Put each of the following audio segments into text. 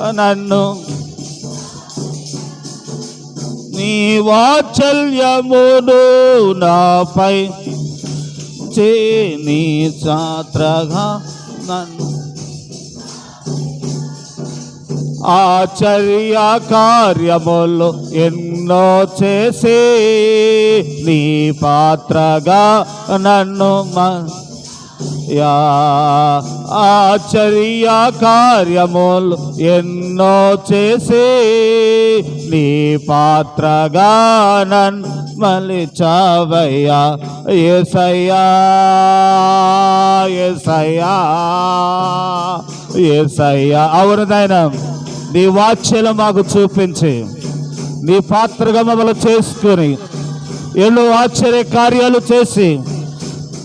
నన్ను. నీ వాత్సల్యమును నాపై చే నీ చాత్రగా నన్ను. ఆచర్య కార్యములు ఎన్నో చేసి నీ పాత్రగా నన్ను మ- యా ఆచర్య కార్యములు ఎన్నో చేసి నీ పాత్రగా నన్ను మలిచావయ్యా. ఏసయ్యా ఏసయ్యా ఏసయ్యా. అవును నీ వాచ్యలు మాకు చూపించి నీ పాత్రగా మమ్మల్ని చేసుకుని ఎన్నో ఆశ్చర్య కార్యాలు చేసి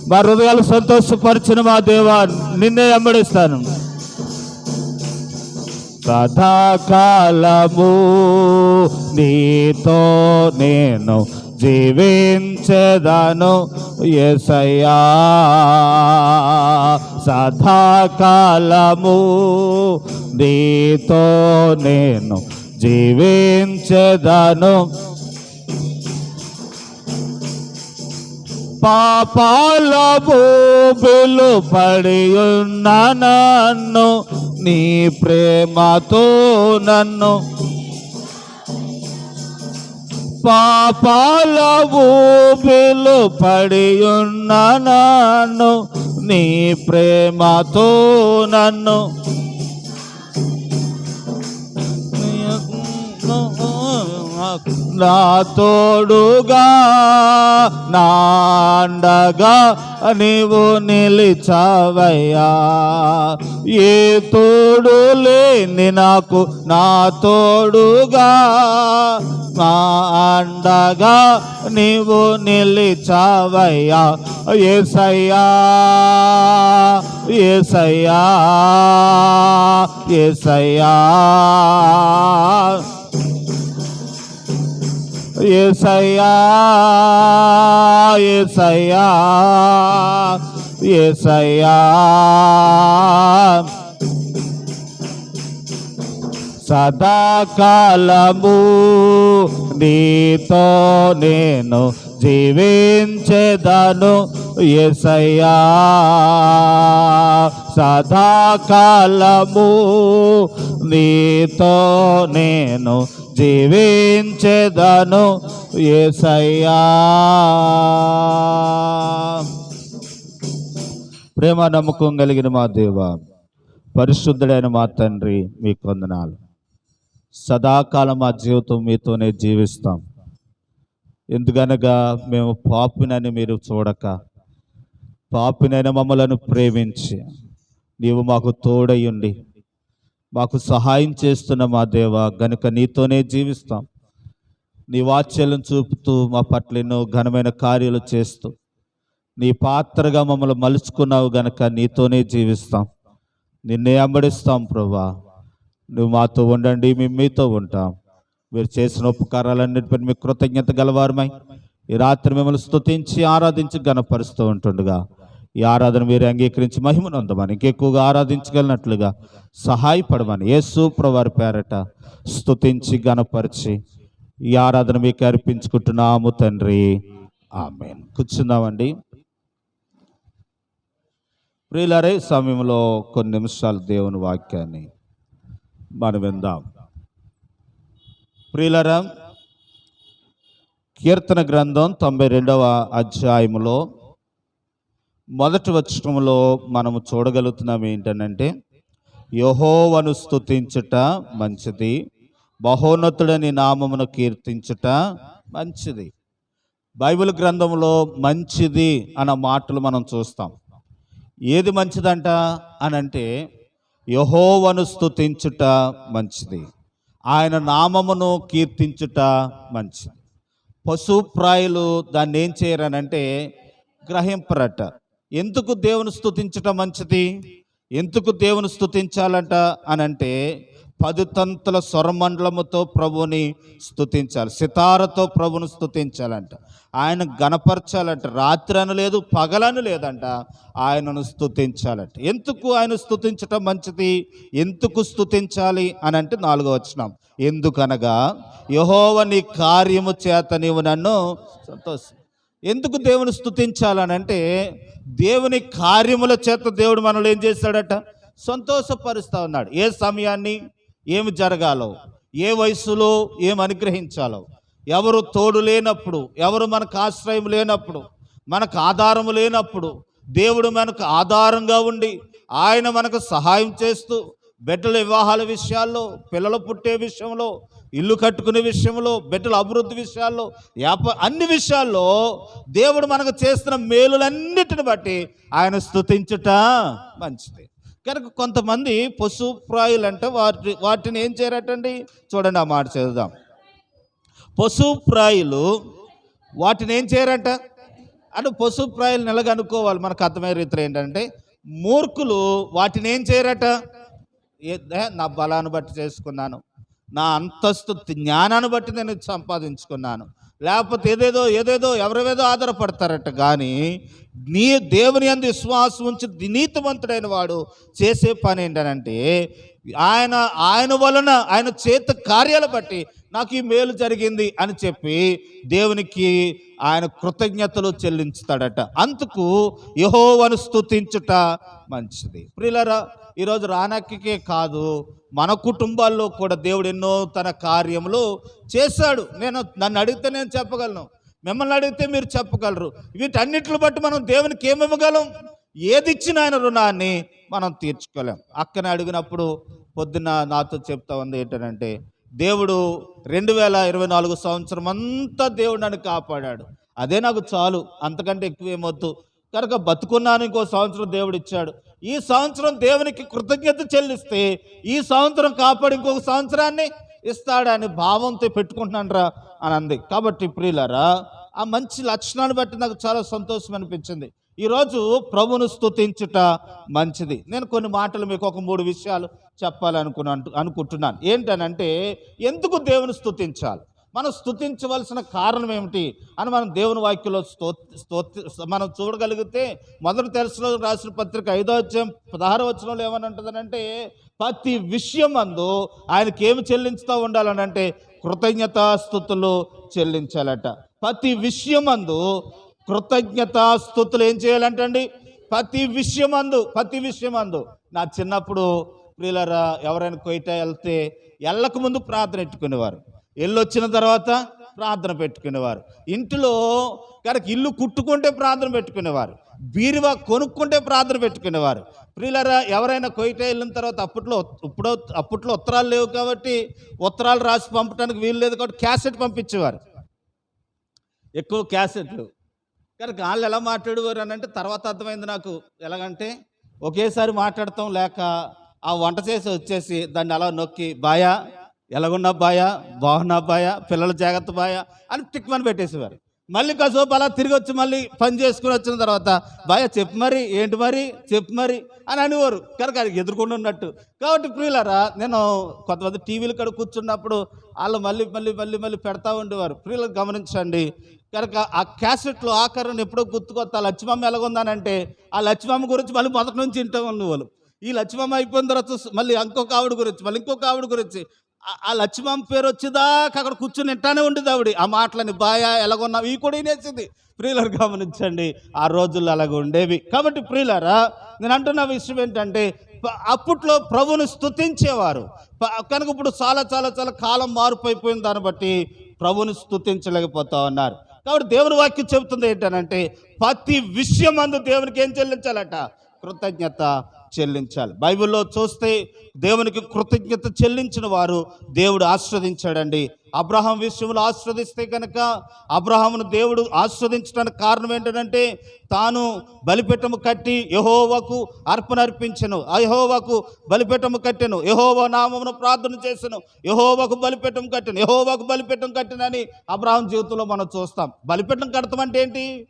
మా హృదయాలు సంతోషపరిచిన మా దేవా నిన్నే వెంబడిస్తాను సదాకాలము నీతో నేను జీవించదను ఎసయ్యా సదాకాలము నీతో నేను జీవించదను పాపాల భూమిలు పడి ఉన్న నన్ను నీ ప్రేమతో నన్ను. పాపాల భూమిలు పడి ఉన్న నన్ను నీ ప్రేమతో నన్ను. నా తోడుగా నా అండగా నీవు నిలిచావయ్యా. ఏ తోడు లేని నాకు నా తోడుగా. నా అండగా నీవు నిలిచావయ్యా. ఏసయ్యా ఏసయ్యా ఏసయ్యా. ఏసయ్యా. ఏసయ్యా ఏసయ్యా. సదాకాలము నీతో నేను జీవించేదను ఎసయ్యా సదాకాలము నీతో నేను జీవించేదను ఏసయ్యా. ప్రేమ నమ్మకం కలిగిన మా దేవ పరిశుద్ధుడైన మా తండ్రి మీ కొందనాలు సదాకాలం మా జీవితం మీతోనే జీవిస్తాం. ఎందుకనగా మేము పాపినని మీరు చూడక పాపినైన మమ్మలను ప్రేమించి నీవు మాకు తోడయ్యుండి. మాకు సహాయం చేస్తున్న మా దేవ గనుక నీతోనే జీవిస్తాం. నీ వాత్సల్యం చూపుతూ మా పట్ల ఎన్నో ఘనమైన కార్యాలు చేస్తూ నీ పాత్రగా మమ్మల్ని మలుచుకున్నావు గనక నీతోనే జీవిస్తాం. నిన్నే అంబడిస్తాం ప్రభా నువ్వు మాతో ఉండండి మేము మీతో ఉంటాం. మీరు చేసిన ఉపకారాలన్నిటిపై మీ కృతజ్ఞత గలవారమై ఈ రాత్రి మిమ్మల్ని స్తుతించి ఆరాధించి గణపరుస్తూ ఉంటుండగా ఈ ఆరాధన మీరు అంగీకరించి మహిమనుందమని ఇంకెక్కువగా ఆరాధించగలిగినట్లుగా సహాయపడమని యేసు ప్రవారి పేరట స్తుతించి గణపరిచి ఈ ఆరాధన మీకు అర్పించుకుంటున్నాము తండ్రి. ఆమె కూర్చుందామండి. ప్రియులరే సమయంలో కొన్ని నిమిషాలు దేవుని వాక్యాన్ని మనం విందాం. ప్రియులరా కీర్తన గ్రంథం తొంభై రెండవ అధ్యాయములో మొదటి వచ్చటంలో మనము చూడగలుగుతున్నాం ఏంటనంటే యహోవను స్థుతించుట మంచిది బహోన్నతుడని నామమును కీర్తించుట మంచిది. బైబిల్ గ్రంథంలో మంచిది అన్న మాటలు మనం చూస్తాం. ఏది మంచిదంట అని అంటే యహోవను స్థుతించుట మంచిది ఆయన నామమును కీర్తించుట మంచిది. పశుప్రాయులు దాన్ని ఏం చేయరనంటే గ్రహింపరట. ఎందుకు దేవుని స్థుతించటం మంచిది? ఎందుకు దేవుని స్థుతించాలంట అని అంటే పది తంతుల స్వరమండలముతో ప్రభుని స్థుతించాలి సితారతో ప్రభుని స్థుతించాలంట ఆయన గణపరచాలంట. రాత్రి అని లేదు పగలని లేదంట ఆయనను స్థుతించాలంట ఎందుకు ఆయన స్థుతించటం మంచిది? ఎందుకు స్థుతించాలి అని అంటే నాలుగో వచ్చినాం ఎందుకనగా యహోవ నీ కార్యము చేత నీవు నన్ను సంతోషం ఎందుకు దేవుని స్తుతించాలని అంటే దేవుని కార్యముల చేత దేవుడు మనల్ని ఏం చేస్తాడట? సంతోషపరుస్తూ ఉన్నాడు. ఏ సమయాన్ని? ఏమి జరగాలో? ఏ వయసులో? ఏం అనుగ్రహించాలో? ఎవరు తోడు లేనప్పుడు ఎవరు మనకు ఆశ్రయం లేనప్పుడు మనకు ఆధారం లేనప్పుడు దేవుడు మనకు ఆధారంగా ఉండి ఆయన మనకు సహాయం చేస్తూ బిడ్డల వివాహాల విషయాల్లో పిల్లలు పుట్టే విషయంలో ఇల్లు కట్టుకునే విషయంలో బిడ్డల అభివృద్ధి విషయాల్లో వ్యాప అన్ని విషయాల్లో దేవుడు మనకు చేస్తున్న మేలులన్నిటిని బట్టి ఆయన స్థుతించుట మంచిది. కనుక కొంతమంది పశుప్రాయులు అంటే వాటి వాటిని ఏం చేయరటండి? చూడండి ఆ మాట చదుదాం పశుప్రాయులు వాటిని ఏం చేయరంట? అంటే పశుప్రాయులు నిలగనుకోవాలి. మనకు అర్థమయ్యే రీతిలో ఏంటంటే మూర్ఖులు వాటిని ఏం చేయరట? నా బలాన్ని బట్టి చేసుకున్నాను. నా అంతస్తు జ్ఞానాన్ని బట్టి నేను సంపాదించుకున్నాను. లేకపోతే ఏదేదో ఏదేదో ఎవరివేదో ఆధారపడతారట కానీ నీ దేవుని అందు విశ్వాసం ఉంచి నీతివంతుడైన వాడు చేసే పని ఏంటనంటే ఆయన ఆయన వలన ఆయన చేత కార్యాలు బట్టి నాకు ఈ మేలు జరిగింది అని చెప్పి దేవునికి ఆయన కృతజ్ఞతలు చెల్లించుతాడట. అందుకు యహోవను స్థుతించుట మంచిది. ప్రిలరా ఈరోజు రానక్కికే కాదు మన కుటుంబాల్లో కూడా దేవుడు ఎన్నో తన కార్యములు చేశాడు. నేను నన్ను అడిగితే నేను చెప్పగలను. మిమ్మల్ని అడిగితే మీరు చెప్పగలరు. వీటన్నిటిని బట్టి మనం దేవునికి ఏమివ్వగలం ఏది ఇచ్చిన ఆయన రుణాన్ని మనం తీర్చుకోలేం. అక్కని అడిగినప్పుడు పొద్దున్న నాతో చెప్తా ఉంది ఏంటంటే దేవుడు రెండు వేల ఇరవై నాలుగు సంవత్సరం అంతా దేవుడు నన్ను కాపాడాడు. అదే నాకు చాలు. అంతకంటే ఎక్కువ ఏమొద్దు కనుక బతుకున్నాను ఇంకో సంవత్సరం దేవుడు ఇచ్చాడు. ఈ సంవత్సరం దేవునికి కృతజ్ఞత చెల్లిస్తే ఈ సంవత్సరం కాపాడి ఇంకొక సంవత్సరాన్ని ఇస్తాడని భావంతో పెట్టుకుంటున్నాను రా అని అంది. కాబట్టి ప్రియులరా ఆ మంచి లక్షణాన్ని బట్టి నాకు చాలా సంతోషం అనిపించింది. ఈరోజు ప్రభును స్థుతించుట మంచిది. నేను కొన్ని మాటలు మీకు ఒక మూడు విషయాలు చెప్పాలనుకున్నా అనుకుంటున్నాను. ఏంటనంటే ఎందుకు దేవుని స్తుతించాలి? మనం స్తుతించవలసిన కారణం ఏమిటి అని మనం దేవుని వాక్యంలో sto మనం చూడగలిగితే మొదటి తెలుసులో రాసిన పత్రిక ఐదో వచ్చాం పదహారు వచనంలో ఏమని ఉంటుందనంటే ప్రతి విషయం అందు ఆయనకి ఏమి చెల్లించుతూ ఉండాలనంటే కృతజ్ఞతాస్థుతులు చెల్లించాలట. ప్రతి విషయం అందు కృతజ్ఞతాస్థుతులు ఏం చేయాలంటండి? ప్రతి విషయం అందు ప్రతి విషయం అందు నా చిన్నప్పుడు ప్రియులరా ఎవరైనా కొయిట వెళ్తే ఎల్లకు ముందు ప్రార్థన పెట్టుకునేవారు. ఎల్లొచ్చిన తర్వాత ప్రార్థన పెట్టుకునేవారు. ఇంటిలో కనుక ఇల్లు కుట్టుకుంటే ప్రార్థన పెట్టుకునేవారు. బీరువా కొనుక్కుంటే ప్రార్థన పెట్టుకునేవారు. ప్రియులరా ఎవరైనా కొయిట వెళ్ళిన తర్వాత అప్పట్లో ఇప్పుడు అప్పట్లో ఉత్తరాలు లేవు కాబట్టి ఉత్తరాలు రాసి పంపడానికి వీలు లేదు కాబట్టి క్యాసెట్ పంపించేవారు. ఎక్కువ క్యాసెట్లు. కనుక వాళ్ళు ఎలా మాట్లాడేవారు అని అంటే తర్వాత అర్థమైంది నాకు ఎలాగంటే ఒకేసారి మాట్లాడతాం లేక ఆ వంట చేసి వచ్చేసి దాన్ని అలా నొక్కి బాయా ఎలాగున్నా బాయా బాగున్నా బాయా పిల్లల జాగ్రత్త బాయా? అని టిక్మని పెట్టేసేవారు. మళ్ళీ కాసేపు అలా తిరిగి వచ్చి మళ్ళీ పని చేసుకుని వచ్చిన తర్వాత బాయా చెప్పు మరి ఏంటి మరి? చెప్పు మరి? అని అనేవారు. కనుక అది ఎదుర్కొండి ఉన్నట్టు కాబట్టి ప్రియులరా నేను కొంతమంది టీవీలు కాడ కూర్చున్నప్పుడు వాళ్ళు మళ్ళీ మళ్ళీ మళ్ళీ మళ్ళీ పెడతా ఉండేవారు. ప్రియులు గమనించండి. కనుక ఆ క్యాసెట్లో ఆఖరణ ఎప్పుడో గుర్తుకొత్త లక్ష్మమ్మ ఎలాగుందానంటే ఆ లక్ష్మమ్మ గురించి మళ్ళీ మొదటి నుంచి వింటాం ఉండేవాళ్ళు. ఈ లక్ష్మమ్మ అయిపోయిన తర్వాత మళ్ళీ ఇంకొక ఆవిడ గురించి మళ్ళీ ఇంకొక ఆవిడ గురించి ఆ- ఆ లక్ష్మమ్మ పేరు వచ్చేదాకా అక్కడ కూర్చుని ఇంటానే ఉండేది ఆవిడ. ఆ మాటలని బాయా ఎలాగొన్నావు? ఈ కూడా వినేసింది. ప్రియులరు గమనించండి ఆ రోజుల్లో అలాగ ఉండేవి. కాబట్టి ప్రియులరా నేను అంటున్న విషయం ఏంటంటే అప్పట్లో ప్రభుని స్తుతించేవారు. కనుక ఇప్పుడు చాలా చాలా చాలా కాలం మార్పు దాన్ని బట్టి ప్రభుని స్తుతించలేకపోతా ఉన్నారు. కాబట్టి దేవుని వాక్యం చెబుతుంది ఏంటనంటే ప్రతి విషయం అందు దేవునికి ఏం చెల్లించాలట? కృతజ్ఞత చెల్లించాలి. బైబిల్లో చూస్తే దేవునికి కృతజ్ఞత చెల్లించిన వారు దేవుడు ఆస్వాదించాడండి అబ్రహాం విషయంలో ఆస్వాదిస్తే కనుక అబ్రహామును దేవుడు ఆస్వాదించడానికి కారణం ఏంటంటే తాను బలిపీఠము కట్టి యహోవకు అర్పణ అర్పించను. యహోవకు బలిపీఠము కట్టెను. యహోవ నామమును ప్రార్థన చేశాను యహోవకు బలిపీఠం కట్టెను. యహోవకు బలిపీఠం కట్టినని అబ్రహాం జీవితంలో మనం చూస్తాం. బలిపీఠం కడతాం అంటే ఏంటి?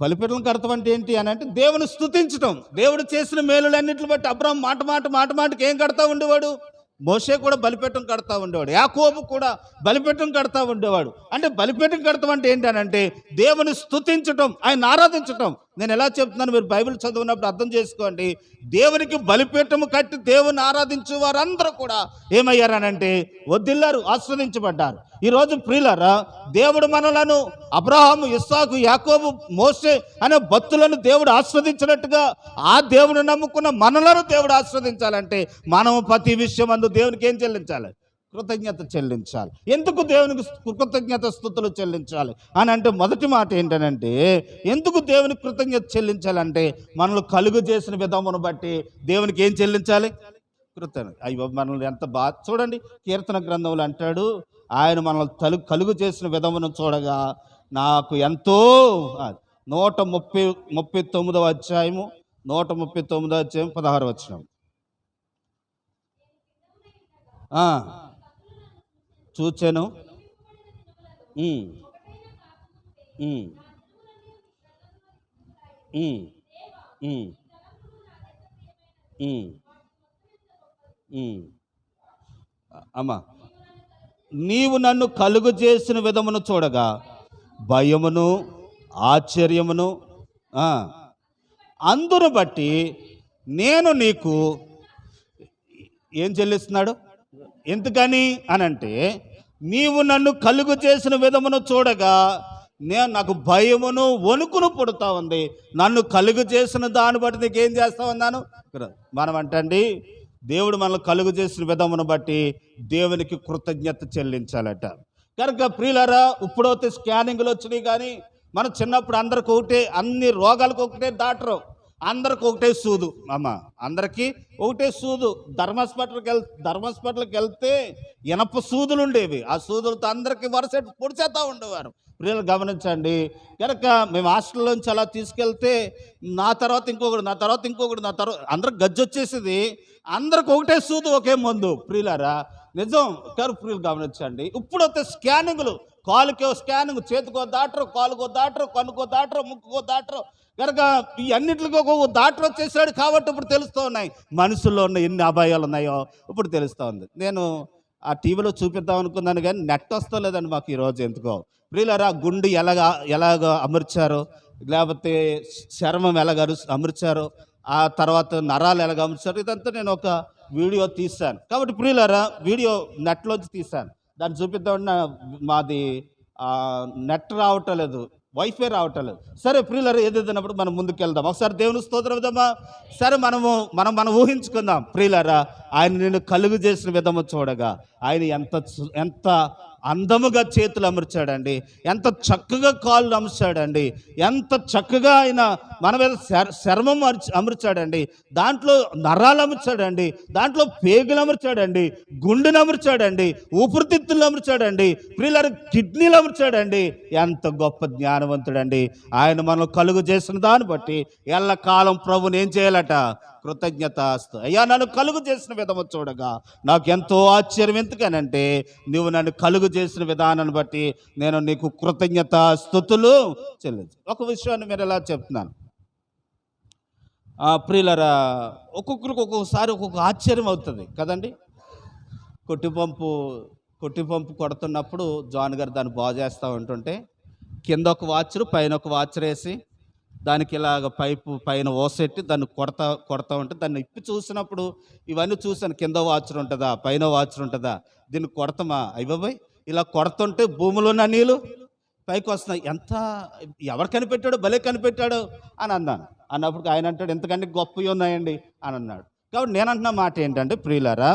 బలిపీఠం కడతాం అంటే ఏంటి అని అంటే దేవుని స్థుతించటం దేవుడు చేసిన మేలులన్నింటిని బట్టి అబ్రహం మాట మాట మాట మాటకి ఏం కడతా ఉండేవాడు? మోసే కూడా బలిపీఠం కడతా ఉండేవాడు. యాకోబు కూడా బలిపీఠం కడతా ఉండేవాడు. అంటే బలిపీఠం కడతాం అంటే ఏంటి అని అంటే దేవుని స్థుతించటం ఆయన ఆరాధించటం. నేను ఎలా చెప్తున్నాను? మీరు బైబిల్ చదివినప్పుడు అర్థం చేసుకోండి. దేవునికి బలిపీఠము కట్టి దేవుని ఆరాధించే వారందరూ కూడా ఏమయ్యారనంటే వదిల్లారు ఆస్వాదించబడ్డారు ఈరోజు ప్రియులరా దేవుడు మనలను అబ్రహాము ఇస్సాకు యాకోబు మోసే అనే భక్తులను దేవుడు ఆస్వాదించినట్టుగా ఆ దేవుడు నమ్ముకున్న మనలను దేవుడు ఆస్వాదించాలంటే మనం ప్రతి విషయం అందు దేవునికి ఏం చెల్లించాలి? కృతజ్ఞత చెల్లించాలి. ఎందుకు దేవునికి కృతజ్ఞత స్థుతులు చెల్లించాలి? అని అంటే మొదటి మాట ఏంటనంటే ఎందుకు దేవునికి కృతజ్ఞత చెల్లించాలంటే మనల్ని కలుగు చేసిన విధమును బట్టి దేవునికి ఏం చెల్లించాలి? కృతజ్ఞత అయ్యో మనల్ని ఎంత బాగా చూడండి కీర్తన గ్రంథంలో అంటాడు ఆయన మనల్ని తలు కలుగు చేసిన విధమును చూడగా నాకు ఎంతో నూట ముప్పై ముప్పై తొమ్మిదవ అధ్యాయము నూట ముప్పై తొమ్మిదవ అధ్యాయం పదహారు వచ్చినాం చూచాను. అమ్మా నీవు నన్ను కలుగు చేసిన విధమును చూడగా భయమును ఆశ్చర్యమును అందును బట్టి నేను నీకు ఏం చెల్లిస్తున్నాడు? ఎందుకని అనంటే నీవు నన్ను కలుగు చేసిన విధమును చూడగా నేను నాకు భయమును వణుకును పుడతా ఉంది. నన్ను కలుగు చేసిన దాన్ని బట్టి నీకేం చేస్తా ఉన్నాను? మనం అంటండి దేవుడు మనల్ని కలుగు చేసిన విధమును బట్టి దేవునికి కృతజ్ఞత చెల్లించాలట. కనుక ప్రియులరా ఇప్పుడైతే స్కానింగ్లు వచ్చినాయి కానీ మనం చిన్నప్పుడు అందరికి ఒకటే అన్ని రోగాలకు ఒకటే డాక్టరు. అందరికి ఒకటే సూదు. అమ్మ అందరికీ ఒకటే సూదు. ధర్మాస్పటల్కి వెళ్ ధర్మాస్పటల్కి వెళ్తే ఇనప సూదులు ఉండేవి ఆ సూదులతో అందరికీ వరుస పొడిచేస్తూ ఉండేవారు. ప్రియులు గమనించండి కనుక మేము హాస్టల్లోంచి అలా తీసుకెళ్తే నా తర్వాత ఇంకొకటి నా తర్వాత ఇంకొకటి నా తర్వాత అందరికి గజ్జి వచ్చేసింది అందరికి ఒకటే సూదు ఒకే మందు. ప్రియులారా నిజం. కారు ప్రియులు గమనించండి ఇప్పుడు వస్తే స్కానింగ్లు. కాలుకో స్కానింగ్ చేతికో దాటరు కాలుకో దాటరు కనుకో దాటరు ముక్కుకో దాటరు. కనుక ఈ అన్నింటికి ఒక దాటర్ వచ్చేసాడు కాబట్టి ఇప్పుడు తెలుస్తూ ఉన్నాయి. మనుషుల్లో ఉన్న ఎన్ని అభాయాలు ఉన్నాయో ఇప్పుడు తెలుస్తూ ఉంది. నేను ఆ టీవీలో చూపిద్దాం అనుకున్నాను కానీ నెట్ వస్తలేదండి మాకు ఈరోజు ఎందుకో. ప్రియులరా గుండు ఎలాగ ఎలాగ అమర్చారో లేకపోతే చర్మం ఎలాగ అరు- అమర్చారో ఆ తర్వాత నరాలు ఎలాగ అమర్చారు ఇదంతా నేను ఒక వీడియో తీశాను. కాబట్టి ప్రియులరా వీడియో నెట్లోంచి తీశాను. దాన్ని చూపిద్దామని మాది నెట్ రావటం లేదు. వైఫై రావటం లేదు. సరే ప్రియులరు ఏదైనప్పుడు మనం ముందుకెళ్దాం. ఒకసారి దేవుని స్తోత్రం విధమా సరే మనము మనం మనం ఊహించుకుందాం. ప్రియులరా ఆయన నేను కలుగు చేసిన విధము చూడగా ఆయన ఎంత ఎంత అందముగా చేతులు అమర్చాడండి. ఎంత చక్కగా కాళ్ళు అమర్చాడండి. ఎంత చక్కగా ఆయన మన మీద శర్మం అమర్చాడండి. దాంట్లో నరాలు అమర్చాడండి. దాంట్లో పేగులు అమర్చాడండి. గుండెను అమర్చాడండి. ఊపిరితిత్తులు అమర్చాడండి. ప్రియులారు కిడ్నీలు అమర్చాడండి. ఎంత గొప్ప జ్ఞానవంతుడండి. ఆయన మనం కలుగు చేసిన దాన్ని బట్టి ఎల్లకాలం ప్రభుని ఏం చేయాలట? కృతజ్ఞత అయ్యా నన్ను కలుగు చేసిన విధము చూడగా నాకు ఎంతో ఆశ్చర్యం. ఎందుకనంటే నువ్వు నన్ను కలుగు చేసిన విధానాన్ని బట్టి నేను నీకు కృతజ్ఞత స్థుతులు చెల్లించు. ఒక విషయాన్ని మీరు ఎలా చెప్తున్నాను. ఆ, ప్రియులరా ఒక్కొక్కరికి ఒక్కొక్కసారి ఒక్కొక్క ఆశ్చర్యం అవుతుంది కదండి? కొట్టి పంపు కొట్టి పంపు కొడుతున్నప్పుడు జాన్ గారు దాన్ని బాగు చేస్తూ ఉంటుంటే కింద ఒక వాచరు పైన ఒక వాచర్ వేసి దానికి ఇలాగ పైపు పైన ఓసెట్టి దాన్ని కొడతా కొడతా ఉంటే దాన్ని ఇప్పి చూసినప్పుడు ఇవన్నీ చూసాను కింద వాచర్ ఉంటుందా పైన వాచర్ ఉంటుందా దీన్ని కొడతామా? అయ్యబాయ్ ఇలా కొడుతుంటే భూమిలో ఉన్న నీళ్ళు పైకి వస్తున్నాయి. ఎంత ఎవరు కనిపెట్టాడు భలే కనిపెట్టాడు అని అన్నాను. అన్నప్పుడు ఆయన అంటాడు ఎంతకంటే గొప్పవి ఉన్నాయండి అని అన్నాడు. కాబట్టి నేను అంటున్న మాట ఏంటంటే ప్రియులారా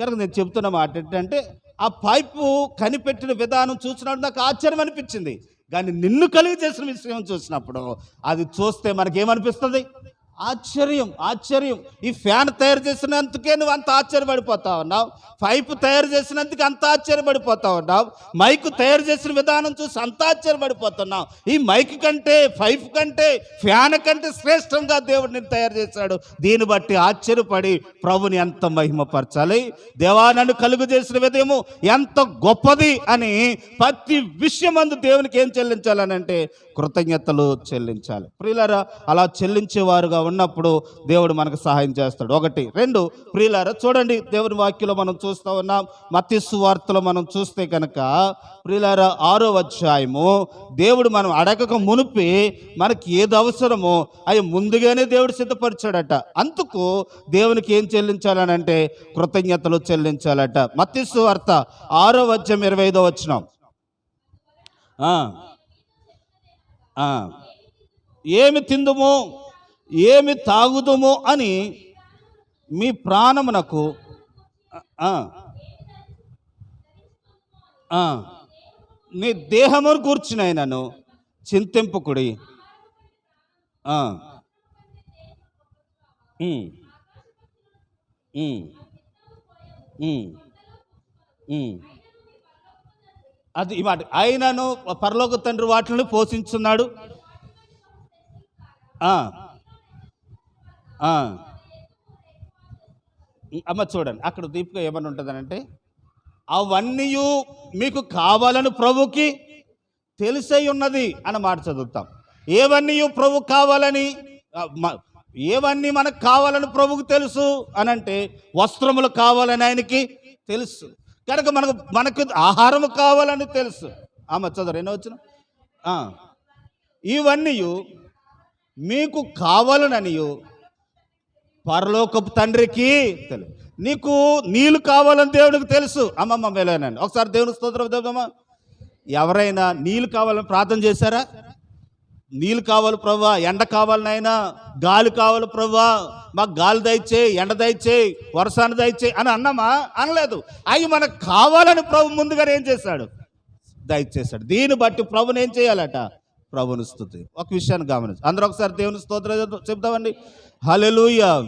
కనుక నేను చెప్తున్న మాట ఏంటంటే ఆ పైపు కనిపెట్టిన విధానం చూసినప్పుడు నాకు ఆశ్చర్యం అనిపించింది. కానీ నిన్ను కలిగి చేసిన విషయం చూసినప్పుడు అది చూస్తే మనకేమనిపిస్తుంది? ఆశ్చర్యం ఆశ్చర్యం. ఈ ఫ్యాన్ తయారు చేసినందుకే నువ్వు అంత ఆశ్చర్యపడిపోతా ఉన్నావు. పైపు తయారు చేసినందుకు అంత ఆశ్చర్యపడిపోతా ఉన్నావు. మైక్ తయారు చేసిన విధానం చూసి అంత ఆశ్చర్యపడిపోతున్నావు. ఈ మైక్ కంటే పైపు కంటే ఫ్యాన్ కంటే శ్రేష్టంగా దేవుడు నేను తయారు చేశాడు. దీన్ని బట్టి ఆశ్చర్యపడి ప్రభుని ఎంత మహిమపరచాలి? దేవా నన్ను కలుగు చేసిన విధము ఎంత గొప్పది అని ప్రతి విషయం అందు దేవునికి ఏం చెల్లించాలనంటే కృతజ్ఞతలు చెల్లించాలి. ప్రియులారా అలా చెల్లించేవారుగా ఉన్నప్పుడు దేవుడు మనకు సహాయం చేస్తాడు. ఒకటి. రెండు. ప్రియులారా చూడండి దేవుని వాక్యంలో మనం చూస్తూ ఉన్నాం. మత్స్సు వార్తలో మనం చూస్తే కనుక ప్రియులారా ఆరో అధ్యాయము దేవుడు మనం అడగక మునిపి మనకి ఏది అవసరమో అవి ముందుగానే దేవుడు సిద్ధపరిచాడట. అందుకు దేవునికి ఏం చెల్లించాలని అంటే కృతజ్ఞతలు చెల్లించాలట. మత్స్సు వార్త ఆరో అధ్యాయం ఇరవై ఐదో వచ్చినాం ఏమి తిందుము ఏమి తాగుదుము అని మీ ప్రాణమునకు నీ దేహమును కూర్చునైనను చింతింపుకుడి Mm. Mm. అది ఈ మాట. ఆయనను పరలోక తండ్రి వాటిని పోషించున్నాడు. అమ్మ చూడండి అక్కడ దీపిక ఏమని ఉంటుందనంటే అవన్నీ మీకు కావాలని ప్రభుకి తెలిసై ఉన్నది అని మాట చదువుతాం. ఏవన్నీ ప్రభు కావాలని ఏవన్నీ మనకు కావాలని ప్రభుకు తెలుసు అని అంటే వస్త్రములు కావాలని ఆయనకి తెలుసు. కనుక మనకు మనకు ఆహారం కావాలని తెలుసు. ఆమె చదువు ఎన్నో వచ్చిన ఇవన్నీ మీకు కావాలననియు పరలోకపు తండ్రికి తెలుసు నీకు నీళ్ళు కావాలని దేవుడికి తెలుసు. అమ్మమ్మ మేలేనండి ఒకసారి దేవుని స్తోత్రం చెప్దామా ఎవరైనా నీళ్ళు కావాలని ప్రార్థన చేశారా? నీళ్ళు కావాలి ప్రవ్వా ఎండ కావాలి నాయనా గాలి కావాలి ప్రవ్వా మాకు గాలి దయచేయి ఎండ దయచేయి వర్షాన్ని దయచేయి అని అన్నామా? అనలేదు. అవి మనకు కావాలని ప్రభు ముందుగా ఏం చేశాడు? దయచేశాడు. దీన్ని బట్టి ప్రభుని ఏం చేయాలట? ప్రభుని స్థుతి. ఒక విషయాన్ని గమనించు. అందరూ ఒకసారి దేవుని స్తోత్రం చెప్తామండి హల్లెలూయ.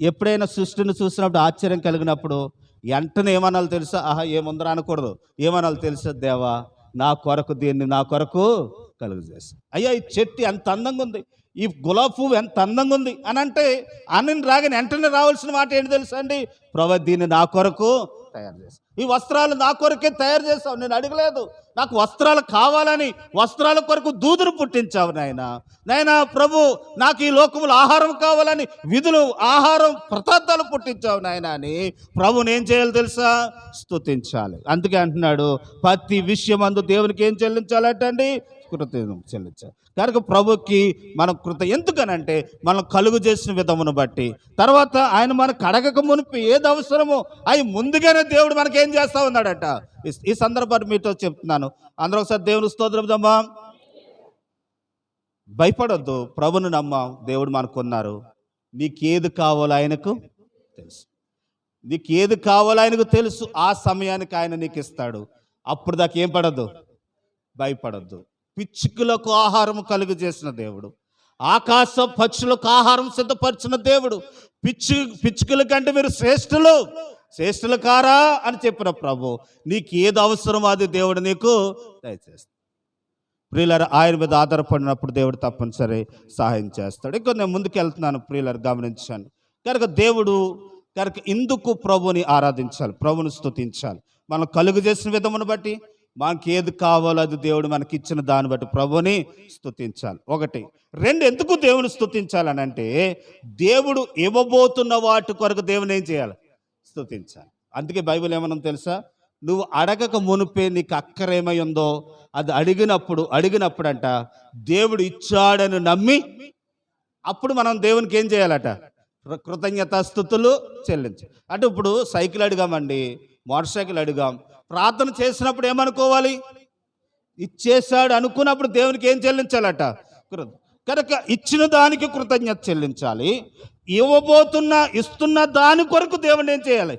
ఎప్పుడైనా సృష్టిని చూసినప్పుడు ఆశ్చర్యం కలిగినప్పుడు వెంటనే ఏమనాలి తెలుసా? ఆహా ఏముందరా అనకూడదు. ఏమనాలి తెలుసా? దేవా నా కొరకు దీన్ని నా కొరకు కలుగజేసి అయ్యా ఈ చెట్టు ఎంత అందంగా ఉంది. ఈ గులాబీ పువ్వు ఎంత అందంగా ఉంది. అని అంటే అని రాగానే వెంటనే రావాల్సిన మాట ఏంటి తెలుసా అండి? ప్రభా దీన్ని నా కొరకు తయారు చేస్తాను ఈ వస్త్రాలు నా కొరకే తయారు చేస్తావు నేను అడగలేదు. నాకు వస్త్రాలు కావాలని వస్త్రాల కొరకు దూదురు పుట్టించావు నాయన. నాయన ప్రభు నాకు ఈ లోకములు ఆహారం కావాలని విధులు ఆహారం పదార్థాలు పుట్టించావు నాయన అని ప్రభుని ఏం చేయాలి తెలుసా? స్తుతించాలి. అందుకే అంటున్నాడు ప్రతి విషయం అందు దేవునికి ఏం చెల్లించాలంటండి కృతజ్ఞత చెల్లించాలి. కనుక ప్రభుకి మనం కృత ఎందుకనంటే మనం కలుగు చేసిన విధమును బట్టి. తర్వాత ఆయన మనకు అడగక మునిపి ఏది అవసరమో అవి ముందుగానే దేవుడు మనకి ఏం చేస్తా ఉన్నాడట? ఈ- సందర్భాన్ని మీతో చెప్తున్నాను. అందరూ ఒకసారి దేవుని స్తోత్రం దమ్మా భయపడొద్దు. ప్రభుని నమ్మాం. దేవుడు మనకున్నారు. నీకేది కావాలో ఆయనకు తెలుసు. నీకు ఏది కావాలో ఆయనకు తెలుసు. ఆ సమయానికి ఆయన నీకు ఇస్తాడు అప్పుడు దాకా ఏం పడద్దు? భయపడద్దు. పిచ్చుకులకు ఆహారం కలుగు చేసిన దేవుడు. ఆకాశ పక్షులకు ఆహారం సిద్ధపరిచిన దేవుడు. పిచ్చు పిచ్చుకల కంటే మీరు శ్రేష్ఠులు. శ్రేష్ఠుల కారా అని చెప్పిన ప్రభు నీకు ఏది అవసరమో అది దేవుడు నీకు దయచేస్తాడు. ప్రియులర్ ఆయన మీద ఆధారపడినప్పుడు దేవుడు తప్పనిసరి సహాయం చేస్తాడు. ఇంకా నేను ముందుకు వెళ్తున్నాను ప్రియులర్ గమనించాను కనుక దేవుడు కనుక ఇందుకు ప్రభుని ఆరాధించాలి ప్రభుని స్తుతించాలి. మనం కలుగు చేసిన విధమును బట్టి మనకి ఏది కావాలో అది దేవుడు మనకి ఇచ్చిన దాన్ని బట్టి ప్రభుని స్థుతించాలి ఒకటి. రెండు ఎందుకు దేవుని స్తుతించాలని అంటే దేవుడు ఇవ్వబోతున్న వాటి కొరకు దేవుని ఏం చేయాలి? స్థుతించాలి. అందుకే బైబిల్ ఏమన్నా తెలుసా? నువ్వు అడగక మునిపే నీకు అక్కరేమై ఉందో అది అడిగినప్పుడు అడిగినప్పుడంట దేవుడు ఇచ్చాడని నమ్మి అప్పుడు మనం దేవునికి ఏం చేయాలట? కృతజ్ఞత కృతజ్ఞతాస్థుతులు చెల్లించాలి. అంటే ఇప్పుడు సైకిల్ అడిగామండి మోటార్ సైకిల్ అడిగాం. ప్రార్థన చేసినప్పుడు ఏమనుకోవాలి? ఇచ్చేశాడు అనుకున్నప్పుడు దేవునికి ఏం చెల్లించాలట? కనుక ఇచ్చిన దానికి కృతజ్ఞత చెల్లించాలి. ఇవ్వబోతున్న ఇస్తున్న దాని కొరకు దేవుని ఏం చేయాలి?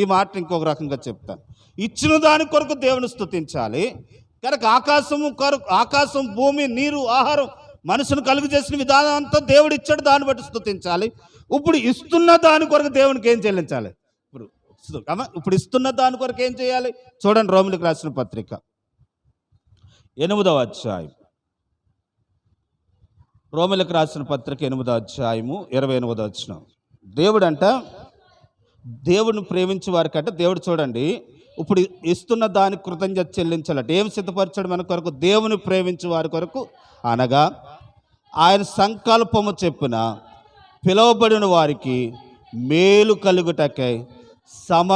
ఈ మాట ఇంకొక రకంగా చెప్తాను ఇచ్చిన దాని కొరకు దేవుని స్థుతించాలి కనుక ఆకాశము కొరకు ఆకాశం భూమి నీరు ఆహారం మనసును కలుగు చేసిన విధానం అంతా దేవుడు ఇచ్చాడు దాన్ని బట్టి స్థుతించాలి ఇప్పుడు ఇస్తున్న దాని కొరకు దేవునికి ఏం చెల్లించాలి? ఇప్పుడు ఇప్పుడు ఇస్తున్న దాని కొరకు ఏం చేయాలి? చూడండి రోమిలకు రాసిన పత్రిక. ఎనిమిదవ అధ్యాయం. రోమిలకు రాసిన పత్రిక ఎనిమిదో అధ్యాయము ఇరవై ఎనిమిదో వచ్చిన దేవుడంట దేవుడిని ప్రేమించే వారికంటే దేవుడు చూడండి ఇప్పుడు ఇస్తున్న దాని కృతజ్ఞత చెల్లించాలట. ఏం సిద్ధపరచాడు మన కొరకు? దేవుని ప్రేమించే వారి కొరకు అనగా ఆయన సంకల్పము చెప్పిన పిలువబడిన వారికి మేలు కలుగుటకై సమ